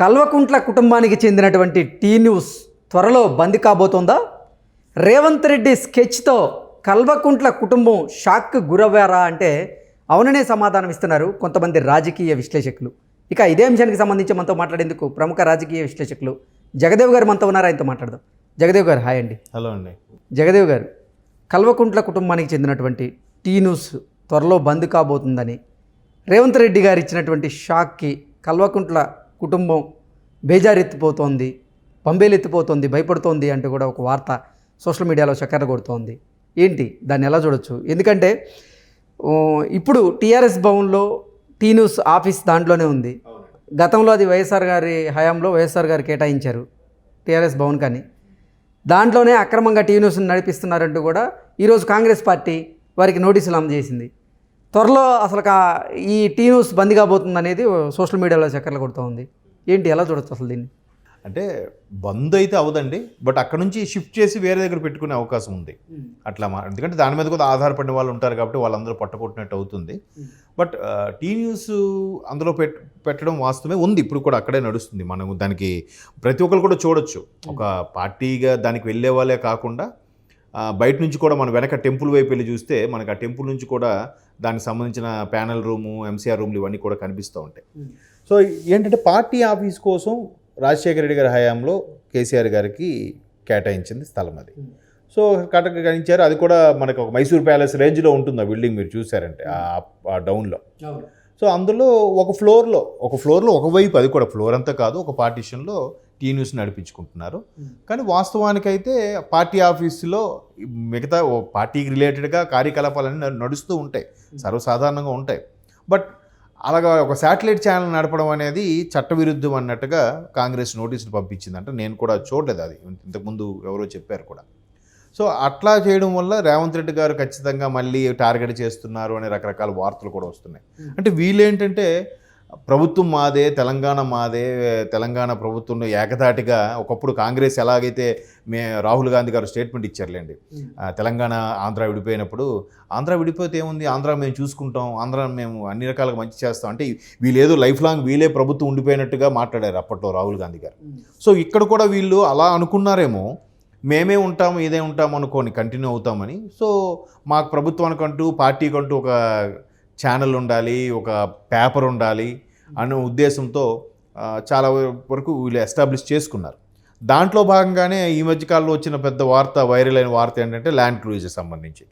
కల్వకుంట్ల కుటుంబానికి చెందినటువంటి tea news త్వరలో బంద్ కాబోతోందా? రేవంత్ రెడ్డి స్కెచ్తో కల్వకుంట్ల కుటుంబం షాక్ గురవ్వారా అంటే అవుననే సమాధానం ఇస్తున్నారు కొంతమంది రాజకీయ విశ్లేషకులు. ఇక ఇదే అంశానికి సంబంధించి మనతో మాట్లాడేందుకు ప్రముఖ రాజకీయ విశ్లేషకులు జగదేవ్ గారు మనతో ఉన్నారు? ఆయనతో మాట్లాడదాం. జగదేవ్ గారు హాయ్ అండి. హలో అండి. జగదేవ్ గారు కల్వకుంట్ల కుటుంబానికి చెందినటువంటి టీ న్యూస్ త్వరలో బంద్ కాబోతుందని రేవంత్ రెడ్డి గారు ఇచ్చినటువంటి షాక్కి కల్వకుంట్ల కుటుంబం బేజారెత్తిపోతోంది పంబేలెత్తిపోతోంది భయపడుతోంది అంటూ కూడా ఒక వార్త సోషల్ మీడియాలో చక్కర కొడుతోంది. ఏంటి? దాన్ని ఎలా చూడొచ్చు? ఎందుకంటే ఇప్పుడు టీఆర్ఎస్ భవన్లో టీ న్యూస్ ఆఫీస్ దాంట్లోనే ఉంది. గతంలో అది వైఎస్ఆర్ గారి హయాంలో వైఎస్ఆర్ గారు కేటాయించారు టీఆర్ఎస్ భవన్ కానీ. దాంట్లోనే అక్రమంగా టీ న్యూస్ని నడిపిస్తున్నారంటూ కూడా ఈరోజు కాంగ్రెస్ పార్టీ వారికి నోటీసులు అందజేసింది త్వరలో అసలు ఈ టీ న్యూస్ బంద్ కాబోతుంది అనేది సోషల్ మీడియాలో చక్కర్లు కొడుతూ ఉంది. ఏంటి ఎలా చూడొచ్చు అసలు దీన్ని? అంటే బంద్ అయితే అవదండి బట్ అక్కడ నుంచి షిఫ్ట్ చేసి వేరే దగ్గర పెట్టుకునే అవకాశం ఉంది. అట్లా మా ఎందుకంటే దాని మీద కూడా ఆధారపడిన వాళ్ళు ఉంటారు కాబట్టి వాళ్ళందరూ పట్టుకొట్టినట్టు అవుతుంది. బట్ టీ న్యూస్ అందులో పెట్ పెట్టడం వాస్తవమే ఉంది. ఇప్పుడు కూడా అక్కడే నడుస్తుంది. మనం దానికి ప్రతి ఒక్కరు కూడా చూడొచ్చు. ఒక పార్టీగా దానికి వెళ్ళే వాళ్ళే కాకుండా బయట నుంచి కూడా మన వెనక టెంపుల్ వైపు వెళ్ళి చూస్తే మనకి ఆ టెంపుల్ నుంచి కూడా దానికి సంబంధించిన ప్యానల్ రూము ఎంసీఆర్ రూమ్లు ఇవన్నీ కూడా కనిపిస్తూ ఉంటాయి. సో ఏంటంటే పార్టీ ఆఫీస్ కోసం రాజశేఖర రెడ్డి గారి హయాంలో కేసీఆర్ గారికి కేటాయించింది స్థలం అది. సో కేటాయించారు అది కూడా మనకు ఒక మైసూర్ ప్యాలెస్ రేంజ్లో ఉంటుంది ఆ బిల్డింగ్ మీరు చూసారంటే ఆ- ఆ డౌన్లో. సో అందులో ఒక ఫ్లోర్లో ఒక ఫ్లోర్లో ఒకవైపు అది కూడా ఫ్లోర్ అంతా కాదు ఒక పార్టీషన్లో టీ న్యూస్ నడిపించుకుంటున్నారు. కానీ వాస్తవానికైతే పార్టీ ఆఫీసులో మిగతా ఓ పార్టీకి రిలేటెడ్గా కార్యకలాపాలన్నీ నడుస్తూ ఉంటాయి. సర్వసాధారణంగా ఉంటాయి. బట్ అలాగా ఒక శాటిలైట్ ఛానల్ నడపడం అనేది చట్టవిరుద్ధం అన్నట్టుగా కాంగ్రెస్ నోటీసులు పంపించింది అంటే నేను కూడా చూడలేదు అది. ఇంతకుముందు ఎవరో చెప్పారు కూడా. సో అట్లా చేయడం వల్ల రేవంత్ రెడ్డి గారు ఖచ్చితంగా మళ్ళీ టార్గెట్ చేస్తున్నారు అనే రకరకాల వార్తలు కూడా వస్తున్నాయి. అంటే వీళ్ళేంటంటే ప్రభుత్వం మాదే తెలంగాణ మాదే తెలంగాణ ప్రభుత్వంలో ఏకధాటిగా ఒకప్పుడు కాంగ్రెస్ ఎలాగైతే మే రాహుల్ గాంధీ గారు స్టేట్మెంట్ ఇచ్చారులేండి. తెలంగాణ ఆంధ్ర విడిపోయినప్పుడు ఆంధ్ర విడిపోతే ఏముంది? ఆంధ్ర మేము చూసుకుంటాం ఆంధ్ర మేము అన్ని రకాలుగా మంచి చేస్తాం అంటే వీళ్ళు ఏదో లైఫ్ లాంగ్ వీళ్ళే ప్రభుత్వం ఉండిపోయినట్టుగా మాట్లాడారు అప్పట్లో రాహుల్ గాంధీ గారు. సో ఇక్కడ కూడా వీళ్ళు అలా అనుకున్నారేమో మేమే ఉంటాము ఇదే ఉంటాము అనుకోని కంటిన్యూ అవుతామని. సో మాకు ప్రభుత్వానికంటూ పార్టీకంటూ ఒక ఛానల్ ఉండాలి ఒక పేపర్ ఉండాలి అనే ఉద్దేశంతో చాలా వరకు వీళ్ళు ఎస్టాబ్లిష్ చేసుకున్నారు. దాంట్లో భాగంగానే ఈ మధ్యకాలంలో వచ్చిన పెద్ద వార్త వైరల్ అయిన వార్త ఏంటంటే ల్యాండ్ క్రూయిజెస్ సంబంధించి.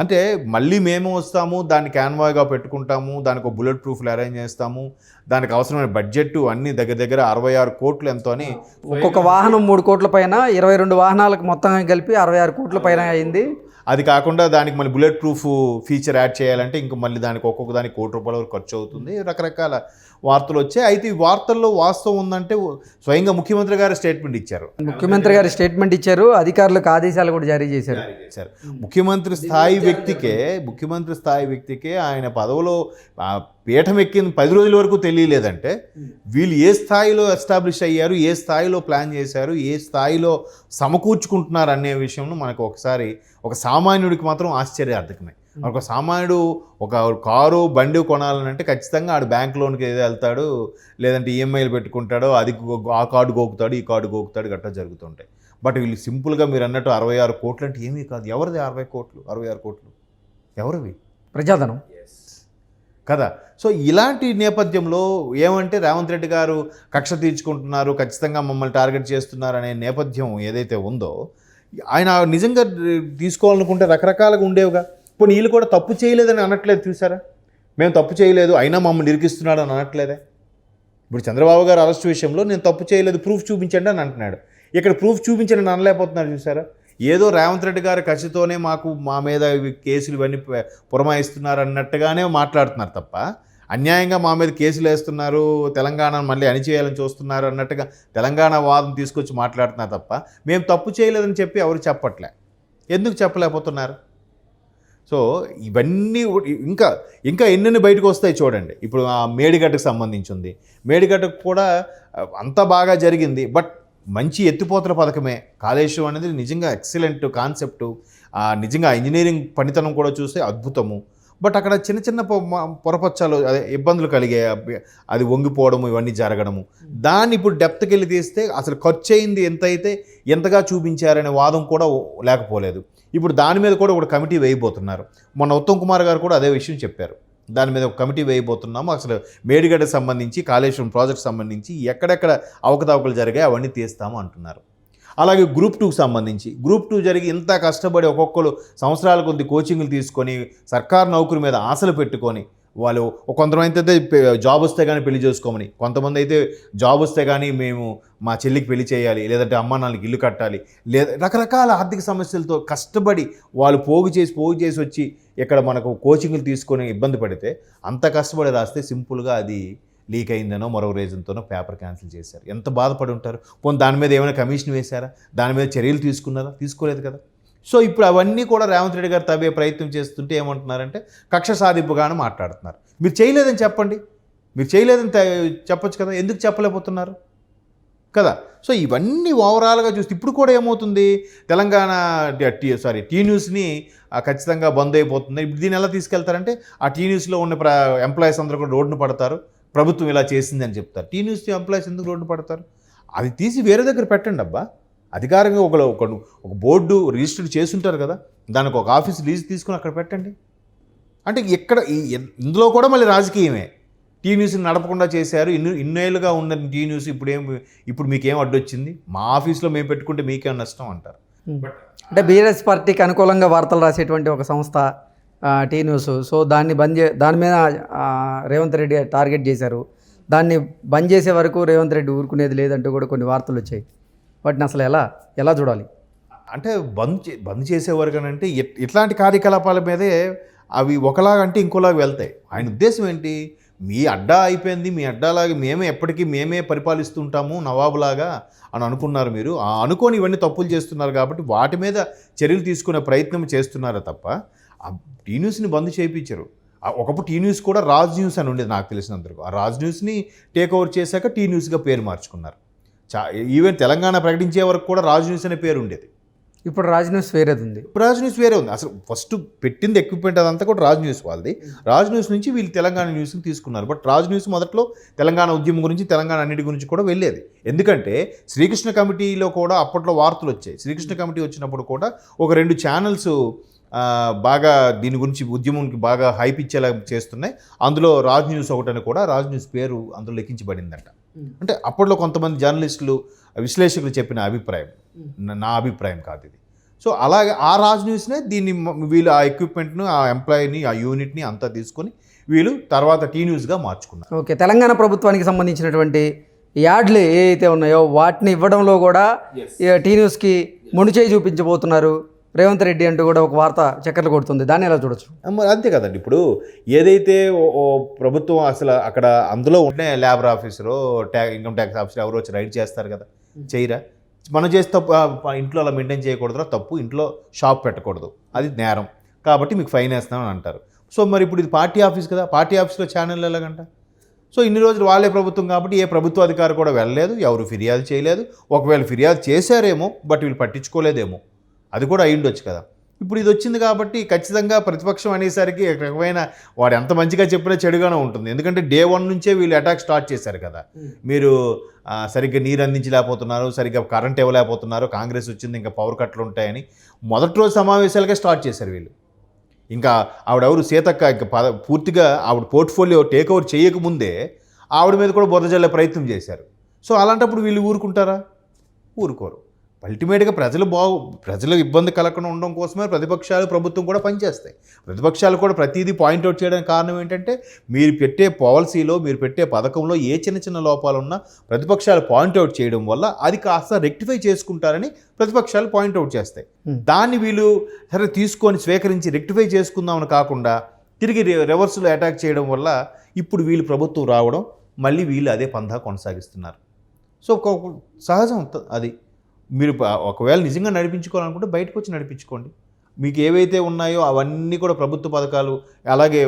అంటే మళ్ళీ మేము వస్తాము దాన్ని క్యాన్వాగా పెట్టుకుంటాము దానికి ఒక బుల్లెట్ ప్రూఫ్లు అరేంజ్ చేస్తాము దానికి అవసరమైన బడ్జెట్ అన్ని దగ్గర దగ్గర అరవై ఆరు కోట్లు ఎంతో అని ఒక్కొక్క వాహనం మూడు కోట్ల పైన ఇరవై రెండు వాహనాలకు మొత్తం కలిపి అరవై ఆరు కోట్ల పైన అయింది. అది కాకుండా దానికి మళ్ళీ బుల్లెట్ ప్రూఫ్ ఫీచర్ యాడ్ చేయాలంటే ఇంకా మళ్ళీ దానికి ఒక్కొక్క దానికి కోటి రూపాయల వరకు ఖర్చు అవుతుంది. రకరకాల వార్తలు వచ్చాయి. అయితే ఈ వార్తల్లో వాస్తవం ఉందంటే స్వయంగా ముఖ్యమంత్రి గారు స్టేట్మెంట్ ఇచ్చారు. ముఖ్యమంత్రి గారు స్టేట్మెంట్ ఇచ్చారు. అధికారులకు ఆదేశాలు కూడా జారీ చేశారు. ముఖ్యమంత్రి స్థాయి వ్యక్తికే ముఖ్యమంత్రి స్థాయి వ్యక్తికే ఆయన పదవిలో పీఠం ఎక్కిన పది రోజుల వరకు తెలియలేదంటే వీళ్ళు ఏ స్థాయిలో ఎస్టాబ్లిష్ అయ్యారు ఏ స్థాయిలో ప్లాన్ చేశారు ఏ స్థాయిలో సమకూర్చుకుంటున్నారు అనే విషయంలో మనకు ఒకసారి ఒక సామాన్యుడికి మాత్రం ఆశ్చర్యార్థకమే. ఒక సామాన్యుడు ఒక కారు బండి కొనాలనంటే ఖచ్చితంగా ఆడు బ్యాంక్ లోన్కి ఏదో వెళ్తాడు లేదంటే ఈఎంఐలు పెట్టుకుంటాడో అది ఆ కార్డు గోకుతాడు ఈ కార్డు గోకుతాడు గట్రా జరుగుతుంటాయి. బట్ వీళ్ళు సింపుల్గా మీరు అన్నట్టు అరవై ఆరు కోట్లు అంటే ఏమీ కాదు. ఎవరిది అరవై కోట్లు? అరవై ఆరు కోట్లు. ఎవరివి? ప్రజాధనం. కదా? సో ఇలాంటి నేపథ్యంలో ఏమంటే రేవంత్ రెడ్డి గారు కక్ష తీర్చుకుంటున్నారు ఖచ్చితంగా మమ్మల్ని టార్గెట్ చేస్తున్నారు అనే నేపథ్యం ఏదైతే ఉందో ఆయన నిజంగా తీసుకోవాలనుకుంటే రకరకాలుగా ఉండేవిగా. ఇప్పుడు వీళ్ళు కూడా తప్పు చేయలేదని అనట్లేదు చూసారా? మేము తప్పు చేయలేదు అయినా మమ్మల్ని నిరికిస్తున్నాడు అని అనట్లేదే? ఇప్పుడు చంద్రబాబు గారు అరెస్ట్ విషయంలో నేను తప్పు చేయలేదు ప్రూఫ్ చూపించండి అని అంటున్నాడు. ఇక్కడ ప్రూఫ్ చూపించండి అనలేకపోతున్నాడు చూసారా? ఏదో రేవంత్ రెడ్డి గారి కసితోనే మాకు మా మీద కేసులు ఇవన్నీ పురమాయిస్తున్నారు అన్నట్టుగానే మాట్లాడుతున్నారు తప్ప అన్యాయంగా మా మీద కేసులు వేస్తున్నారు తెలంగాణ మళ్ళీ అణిచేయాలని చూస్తున్నారు అన్నట్టుగా తెలంగాణ వాదం తీసుకొచ్చి మాట్లాడుతున్నారు తప్ప మేము తప్పు చేయలేదని చెప్పి ఎవరు చెప్పట్లే. ఎందుకు చెప్పలేకపోతున్నారు? సో ఇవన్నీ ఇంకా ఇంకా ఎన్నెన్ని బయటకు వస్తాయి చూడండి. ఇప్పుడు ఆ మేడిగడ్డకు సంబంధించింది. మేడిగడ్డకు కూడా అంత బాగా జరిగింది. బట్ మంచి ఎత్తిపోతల పథకమే. కాళేశ్వరం అనేది నిజంగా ఎక్సలెంట్ కాన్సెప్టు. నిజంగా ఇంజనీరింగ్ పనితనం కూడా చూస్తే అద్భుతము. బట్ అక్కడ చిన్న చిన్న పొ- మ- పొరపచ్చాలు అదే ఇబ్బందులు కలిగే అది వంగిపోవడము ఇవన్నీ జరగడము. దాన్ని ఇప్పుడు డెప్త్కి వెళ్ళి తీస్తే అసలు ఖర్చు అయింది ఎంత అయితే ఎంతగా చూపించారనే వాదం కూడా లేకపోలేదు. ఇప్పుడు దాని మీద కూడా ఒక కమిటీ వేయబోతున్నారు. మొన్న ఉత్తమ్ కుమార్ గారు కూడా అదే విషయం చెప్పారు. దాని మీద ఒక కమిటీ వేయబోతున్నాము. అసలు మేడిగడ్డ సంబంధించి కాళేశ్వరం ప్రాజెక్ట్ సంబంధించి ఎక్కడెక్కడ అవకతవకలు జరిగాయి అవన్నీ తీస్తాము అంటున్నారు. అలాగే గ్రూప్ టూకి సంబంధించి గ్రూప్ టూ జరిగి ఇంత కష్టపడి ఒక్కొక్కరు సంవత్సరాల కొద్ది కోచింగ్లు తీసుకొని సర్కారు నౌకరి మీద ఆశలు పెట్టుకొని వాళ్ళు కొంతమంది అయితే జాబ్ వస్తే కానీ పెళ్ళి చేసుకోమని. కొంతమంది అయితే జాబ్ వస్తే కానీ మేము మా చెల్లికి పెళ్ళి చేయాలి లేదంటే అమ్మ నాన్నకి ఇల్లు కట్టాలి లేదా రకరకాల ఆర్థిక సమస్యలతో కష్టపడి వాళ్ళు పోగు చేసి పోగు చేసి వచ్చి ఇక్కడ మనకు కోచింగ్లు తీసుకొని ఇబ్బంది పడితే అంత కష్టపడి రాస్తే సింపుల్గా అది లీక్ అయిందనో మరో రీజన్తోనో పేపర్ క్యాన్సిల్ చేశారు. ఎంత బాధపడి ఉంటారు? పోనీ దాని మీద ఏమైనా కమిషన్ వేశారా? దాని మీద చర్యలు తీసుకున్నారా? తీసుకోలేదు కదా. సో ఇప్పుడు అవన్నీ కూడా రేవంత్ రెడ్డి గారు తవ్వే ప్రయత్నం చేస్తుంటే ఏమంటున్నారంటే కక్ష సాధింపుగానే మాట్లాడుతున్నారు. మీరు చేయలేదని చెప్పండి. మీరు చేయలేదని చెప్పొచ్చు కదా. ఎందుకు చెప్పలేకపోతున్నారు? కదా. సో ఇవన్నీ ఓవరాల్గా చూస్తే ఇప్పుడు కూడా ఏమవుతుంది? తెలంగాణ సారీ టీ న్యూస్ని ఖచ్చితంగా బంద్ అయిపోతుంది. ఇప్పుడు దీన్ని ఎలా తీసుకెళ్తారంటే ఆ టీ న్యూస్లో ఉన్న ప్ర ఎంప్లాయీస్ అందరూ కూడా రోడ్డున పడతారు. ప్రభుత్వం ఇలా చేసింది అని చెప్తారు. టీ న్యూస్ ఎంప్లాయీస్ ఎందుకు రోడ్డు పడతారు? అది తీసి వేరే దగ్గర పెట్టండి అబ్బా. అధికారంగా ఒక ఒక ఒక బోర్డు రిజిస్టర్ చేసుంటారు కదా దానికి ఒక ఆఫీస్ లీజ్ తీసుకుని అక్కడ పెట్టండి. అంటే ఎక్కడ ఈ- ఇందులో కూడా మళ్ళీ రాజకీయమే. టీ న్యూస్ని నడపకుండా చేశారు ఇన్ని ఇన్నేళ్ళుగా ఉన్న టీ న్యూస్ ఇప్పుడు ఏం ఇప్పుడు మీకేం అడ్డొచ్చింది? మా ఆఫీస్లో మేము పెట్టుకుంటే మీకేం నష్టం అంటారు. అంటే బీఆర్ఎస్ పార్టీకి అనుకూలంగా వార్తలు రాసేటువంటి ఒక సంస్థ టీ న్యూస్. సో దాన్ని బంద్ చే దాని మీద రేవంత్ రెడ్డి టార్గెట్ చేశారు. దాన్ని బంద్ చేసే వరకు రేవంత్ రెడ్డి ఊరుకునేది లేదంటూ కూడా కొన్ని వార్తలు వచ్చాయి. వాటిని అసలు ఎలా ఎలా చూడాలి? అంటే బంద్ చే బంద్ చేసేవారు అంటే ఇట్- ఇట్లాంటి కార్యకలాపాల మీదే అవి ఒకలాగా అంటే ఇంకోలాగా వెళ్తాయి. ఆయన ఉద్దేశం ఏంటి? మీ అడ్డా అయిపోయింది మీ అడ్డాలాగా మేమే ఎప్పటికీ మేమే పరిపాలిస్తుంటాము నవాబులాగా అని అనుకున్నారు మీరు. ఆ అనుకోని ఇవన్నీ తప్పులు చేస్తున్నారు కాబట్టి వాటి మీద చర్యలు తీసుకునే ప్రయత్నం చేస్తున్నారా తప్ప ఆ టీ న్యూస్ని బంద్ చేయించరు. ఆ ఒకప్పుడు టీ న్యూస్ కూడా రాజ్ న్యూస్ అని ఉండేది నాకు తెలిసినందుకు ఆ రాజ్ న్యూస్ని టేక్ ఓవర్ చేశాక టీ న్యూస్గా పేరు మార్చుకున్నారు. చా ఈవెన్ తెలంగాణ ప్రకటించే వరకు కూడా రాజ్ న్యూస్ అనే పేరు ఉండేది. ఇప్పుడు రాజ్ న్యూస్ వేరేది ఉంది. ఇప్పుడు రాజ్ న్యూస్ వేరే ఉంది. అసలు ఫస్ట్ పెట్టింది ఎక్విప్మెంట్ అదంతా కూడా రాజ్ న్యూస్ వాళ్ళది. రాజ్ న్యూస్ నుంచి వీళ్ళు తెలంగాణ న్యూస్ని తీసుకున్నారు. బట్ రాజ్ న్యూస్ మొదట్లో తెలంగాణ ఉద్యమం గురించి తెలంగాణ అన్నిటి గురించి కూడా వెళ్ళేది. ఎందుకంటే శ్రీకృష్ణ కమిటీలో కూడా అప్పట్లో వార్తలు వచ్చాయి. శ్రీకృష్ణ కమిటీ వచ్చినప్పుడు కూడా ఒక రెండు ఛానల్స్ బాగా దీని గురించి ఉద్యమంకి బాగా హైప్ ఇచ్చేలా చేస్తున్నాయి. అందులో రాజ్ న్యూస్ ఒకటని కూడా రాజ్ న్యూస్ పేరు అందులో లెక్కించబడిందంట. అంటే అప్పట్లో కొంతమంది జర్నలిస్టులు విశ్లేషకులు చెప్పిన అభిప్రాయం. నా- అభిప్రాయం కాదు ఇది. సో అలాగే ఆ రాజ్ న్యూస్నే దీన్ని వీళ్ళు ఆ ఎక్విప్మెంట్ను ఆ ఎంప్లాయీని ఆ యూనిట్ని అంతా తీసుకొని వీళ్ళు తర్వాత టీ న్యూస్గా మార్చుకున్నారు. ఓకే తెలంగాణ ప్రభుత్వానికి సంబంధించినటువంటి యాడ్లు ఏ అయితే ఉన్నాయో వాటిని ఇవ్వడంలో కూడా టీ న్యూస్కి మొండి చేయి చూపించబోతున్నారు. రేవంత్ రెడ్డి అంటూ కూడా ఒక వార్త చక్కర్లు కొడుతుంది. దాన్ని ఎలా చూడొచ్చు? మరి అంతే కదండి. ఇప్పుడు ఏదైతే ప్రభుత్వం అసలు అక్కడ అందులో ఉంటే లేబర్ ఆఫీసరో ట్యా ఇన్కమ్ ట్యాక్స్ ఆఫీసర్ ఎవరో వచ్చి రైడ్ చేస్తారు కదా? చేయరా? మనం చేస్తే తప్పు ఇంట్లో అలా మెయింటైన్ చేయకూడదురా? తప్పు. ఇంట్లో షాప్ పెట్టకూడదు. అది నేరం. కాబట్టి మీకు ఫైన్ వేస్తామని అంటారు. సో మరి ఇప్పుడు ఇది పార్టీ ఆఫీస్ కదా? పార్టీ ఆఫీస్లో ఛానల్ ఎలాగంట? సో ఇన్ని రోజులు వాళ్ళే ప్రభుత్వం కాబట్టి ఏ ప్రభుత్వ అధికారి కూడా వెళ్ళలేదు. ఎవరు ఫిర్యాదు చేయలేదు. ఒకవేళ ఫిర్యాదు చేశారేమో బట్ వీళ్ళు పట్టించుకోలేదేమో. అది కూడా అయి ఉండొచ్చు కదా. ఇప్పుడు ఇది వచ్చింది కాబట్టి ఖచ్చితంగా ప్రతిపక్షం అనేసరికి ఒక రకమైన వాడు ఎంత మంచిగా చెప్పినా చెడుగానే ఉంటుంది. ఎందుకంటే డే వన్ నుంచే వీళ్ళు అటాక్ స్టార్ట్ చేశారు కదా. మీరు సరిగ్గా నీరు అందించలేకపోతున్నారు సరిగ్గా కరెంట్ ఇవ్వలేకపోతున్నారు కాంగ్రెస్ వచ్చింది ఇంకా పవర్ కట్లు ఉంటాయని మొదటి రోజు సమావేశాలుగా స్టార్ట్ చేశారు వీళ్ళు. ఇంకా ఆవిడెవరు? సీతక్క ఇంకా పద పూర్తిగా ఆవిడ పోర్ట్ఫోలియో టేక్ ఓవర్ చేయకముందే ఆవిడ మీద కూడా బురద జల్లే ప్రయత్నం చేశారు. సో అలాంటప్పుడు వీళ్ళు ఊరుకుంటారా? ఊరుకోరు. అల్టిమేట్గా ప్రజలు బాగు ప్రజలు ఇబ్బంది కలగకుండా ఉండడం కోసమే ప్రతిపక్షాలు ప్రభుత్వం కూడా పనిచేస్తాయి. ప్రతిపక్షాలు కూడా ప్రతిదీ పాయింట్అవుట్ చేయడానికి కారణం ఏంటంటే మీరు పెట్టే పాలసీలో మీరు పెట్టే పథకంలో ఏ చిన్న చిన్న లోపాలు ఉన్నా ప్రతిపక్షాలు పాయింట్అవుట్ చేయడం వల్ల అది కాస్త రెక్టిఫై చేసుకుంటారని ప్రతిపక్షాలు పాయింట్అవుట్ చేస్తాయి. Hmm. దాన్ని వీళ్ళు సరే తీసుకొని స్వీకరించి రెక్టిఫై చేసుకుందామని కాకుండా తిరిగి రివర్స్లో అటాక్ చేయడం వల్ల ఇప్పుడు వీళ్ళు ప్రభుత్వం రావడం మళ్ళీ వీళ్ళు అదే పందా కొనసాగిస్తున్నారు. సో సహజం అది. మీరు ఒకవేళ నిజంగా నడిపించుకోవాలనుకుంటే బయటకు వచ్చి నడిపించుకోండి. మీకు ఏవైతే ఉన్నాయో అవన్నీ కూడా ప్రభుత్వ పథకాలు అలాగే